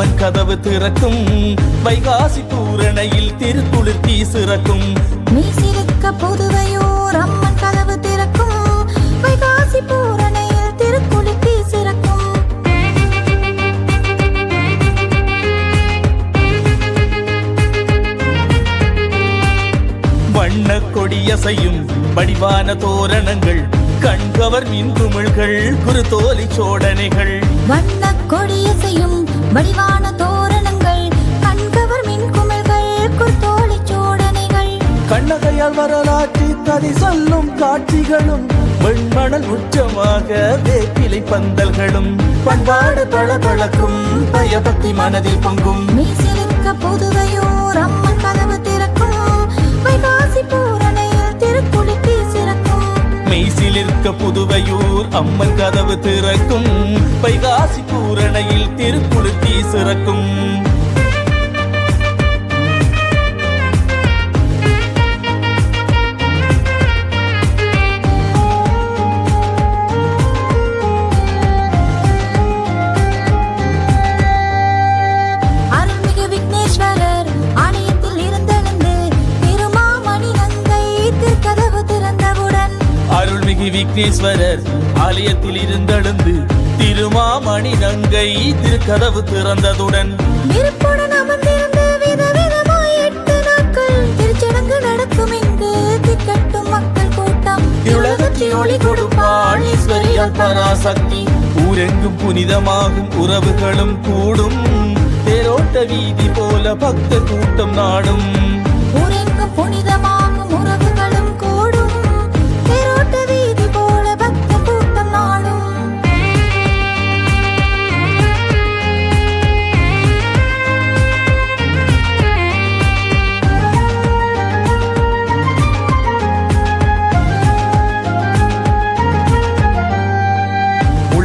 அம்மன் கதவு திறக்கும். வைகாசி பூரணையில் திருக்குளிர்த்தி சிறக்கும் மீசிலுக்க புதுவையூர் அம்மன் கதவு திறக்கும். வைகாசி பூரணையில் திருக்குளித்தி சிறக்கும் வண்ண கொடியசையும் வடிவான தோரணங்கள். கண்கவர் மின்குமிழ்கள் குருதோலி சோடனைகள். வண்ண கொடியசையும் வடிவான தோரணங்கள் கண்கவர் மின்குமிழ்கள் குத்தோழி சோடனைகள். கண்ணகையால் வரலாற்று கதை சொல்லும் காட்சிகளும் வெண்மணல் உச்சமாக வேப்பிலை பந்தல்களும் பண்பாடு பளபளக்கும் பயபக்தி மனதில் பொங்கும். மீசிலுக்க மெய்சிலிருக்க புதுவையூர் அம்மன் கதவு திறக்கும். பைகாசி பூரணையில் திருக்குளிர்த்தி சிறக்கும். விக்னேஸ்வரர் ஆலயத்தில் இருந்தெழுந்து திருமாமணி நங்கை திருக்கதவு திறந்ததுடன் ஒளி கொடுப்பாள் ஈஸ்வரியால் பராசக்தி ஊரெங்கும் புனிதமாகும் உறவுகளும் கூடும். தேரோட்ட வீதி போல பக்த கூட்டம் நாடும்.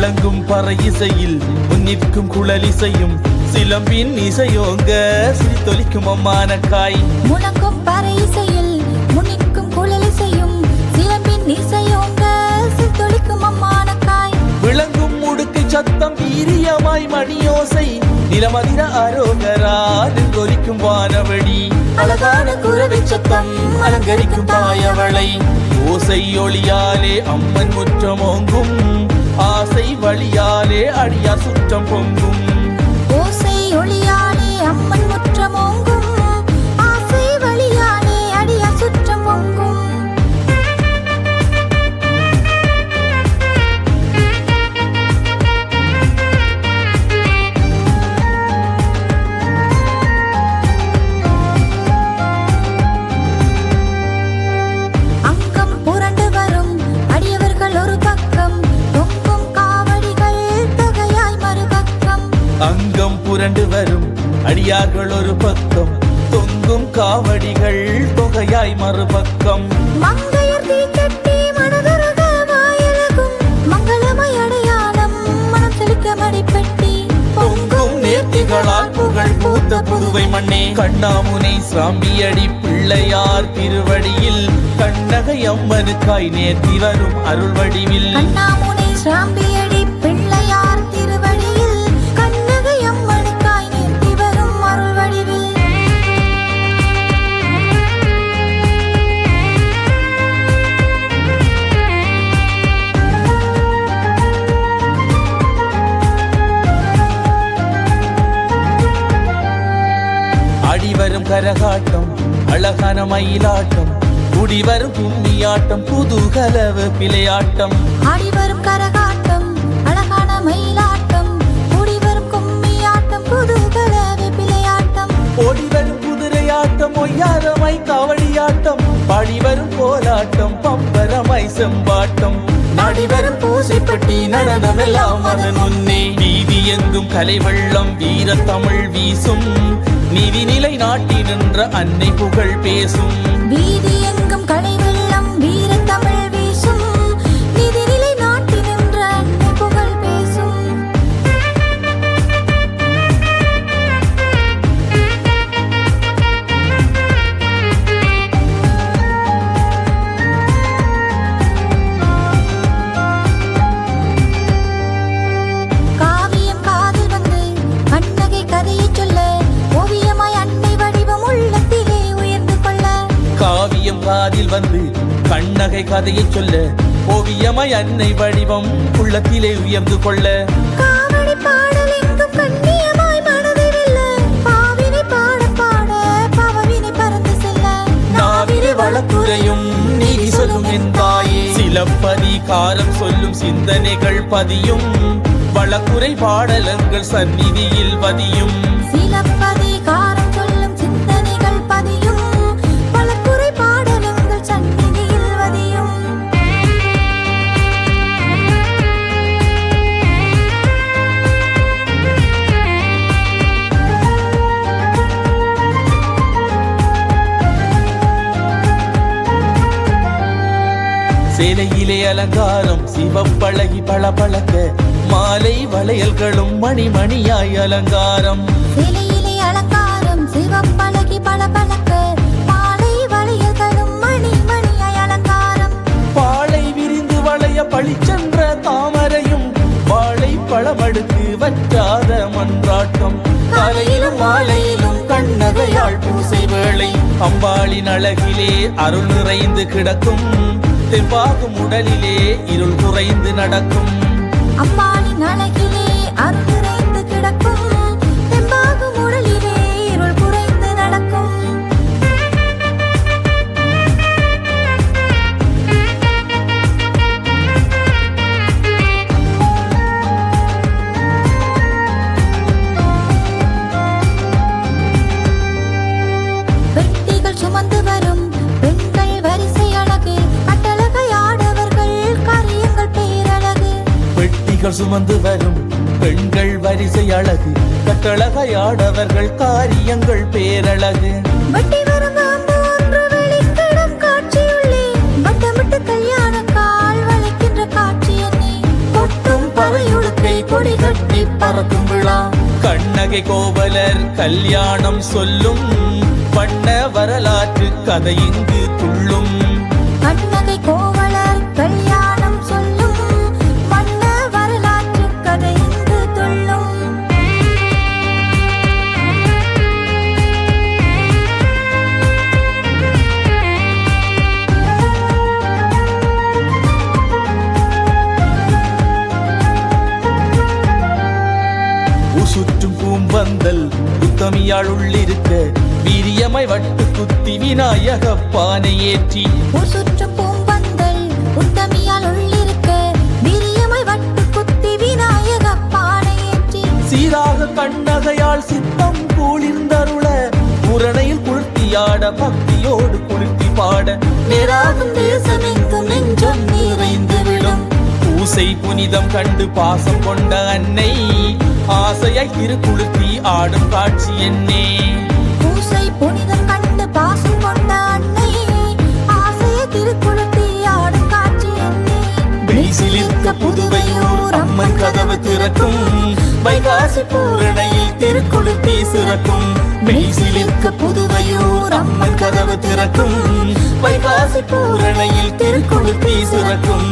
முழங்கும் பறை இசையில் முன்னிற்கும் குழலிசையும் சிலம்பின் இசையோங்க சிரித்தொலிக்கும் அம்மானக்காய். முழங்கும் பறை இசையில் முன்னிற்கும் குழலிசையும் சிலம்பின் இசையோங்க சித்தொழிக்கும் அம்மானக்காய். விளங்கும் முடுக்கு சத்தம் வீரியமாய் மணியோசை நிலமதிர அரோகரா நின்றொலிக்கும் வானவழி அழகான குரவை சத்தம் அலங்கரிக்கும் தாயவளை ஓசை ஒளியாலே அம்மன் முற்றமோங்கும் ஆசை வழியாலே அடியா சுற்றம் பொங்கும். புரண்டு வரும். அடியார்கள் ஒரு பக்கம். தொங்கும் காவடிகள் தொகையாய் மறுபக்கம். பூத்த புதுவை மண்ணே கண்ணாமுனை சாம்பியடி பிள்ளையார் திருவடியில். கண்ணகை அம்மனுக்காய் நேர்த்தி வரும் அருள் வடிவில் அடிவரும் கரகாட்டம் அழகான மயிலாட்டம். குடிவரும் கும்மியாட்டம் புதுகலவு பிழையாட்டம். ஆடிவரும் கரகாட்டம் அழகான மயிலாட்டம். கூடிவரும் கும்மியாட்டம் குதூகல வெப்பிலையாட்டம் ஓடிவரும் குதிரையாட்டம் ஒய்யாரமாய் காவடியாட்டம். பாடிவரும் கோலாட்டம் பம்பரமாய் செம்பாட்டம். நாடிவரும் பூசைப்பட்டி நடனமெல்லாம் அதன் முன்னே. வீதி எங்கும் கலை வெள்ளம் வீர தமிழ் வீசும். நீதிநிலை நாட்டி நின்ற அன்னை புகழ் பேசும். வீதி எங்கும் கலை கண்ணகை கதையை சொல்ல ஓவியமாய் அன்னை வடிவம் உள்ளத்திலே உயர்ந்து கொள்ள. வழக்குரையும் நீதி சொல்லும் என் தாயே. சிலப்பதிகாரம் சொல்லும் சிந்தனைகள் பதியும் வழக்குரை பாடலங்கள் சந்நிதியில் பதியும் சிலப்பதிகாரம் சேலையிலே அலங்காரம் சிவப்பழகி பளபளக்க மாலை வளையல்களும் மணிமணியாய் அலங்காரம். சிலையிலே அலங்காரம் சிவப்பழகி பளபளக்க மாலை வளையல்களும் மணி மணியாய் அலங்காரம். பாளை விரிந்து வளைய பளிச்சென்ற தாமரையும் வாழை பழமடுக்கு வற்றாத மன்றாட்டம். காலையிலும் மாலையிலும் கண்ணகையாள் பூசை வேளை அம்பாளின் அழகிலே அருள் நிறைந்து கிடக்கும். தெம்பாகும் உடலிலே இருள் குறைந்து நடக்கும். அம்பாளின் அழகிலே அருள் நிறைந்து கிடக்கும். சுமந்து வரும் பெண்கள் வரிசை அழகு. கட்டழகையாடவர்கள் காரியங்கள் பேரழகு. வட்டி வரும் பாம்பு ஒன்று வெளிக்கிடும் காட்சியுள்ளே. வட்டமிட்டு கல்யாண கால் வளைக்கின்ற காட்சி என்னே. கொட்டும் பறையுடுக்கை கொடி கட்டி பறக்கும் விழா. கண்ணகை கோவலர் கல்யாணம் சொல்லும். வண்ண வரலாற்று கதை இங்கு துள்ளும். உத்தமியாள் உள்ளிருக்க வீரியமை வட்டு குத்தி விநாயக பானை ஏற்றி ஊர் சுற்றும் பூம்பந்தல் உத்தமியால் உள்ளிருக்க வீரியமாய் வட்டு குத்தி விநாயக பானையேற்றி சீராக கண்ணகையால் சித்தம் குளிர்ந்தருள புரணையில் குளிர்த்தியாட பக்தியோடு குளிர்த்தி பாட நேராகும் தேசமெங்கும் நெஞ்சம் நிறைந்து விடும். பூசை புனிதம் கண்டு பாசம் கொண்ட அன்னை ஆசையாய் திருக்குளுத்தி ஆடும் காட்சி என்னே. பூசை புனிதம் கண்டு பாசம் கொண்ட அன்னை ஆசைய திருக்குளத்தி ஆடும் காட்சி என்னே. மெய்சிலிர்க்க புதுவையூர் அம்மன் கதவு திறக்கும் வைகாசி பூரணையில் திருக்குளுத்தி சிறக்கும். மெய்சிலிர்க்க புதுவையூர் அம்மன் கதவு திறக்கும் வைகாசி பூரணையில் திருக்குளுத்தி சிறக்கும்.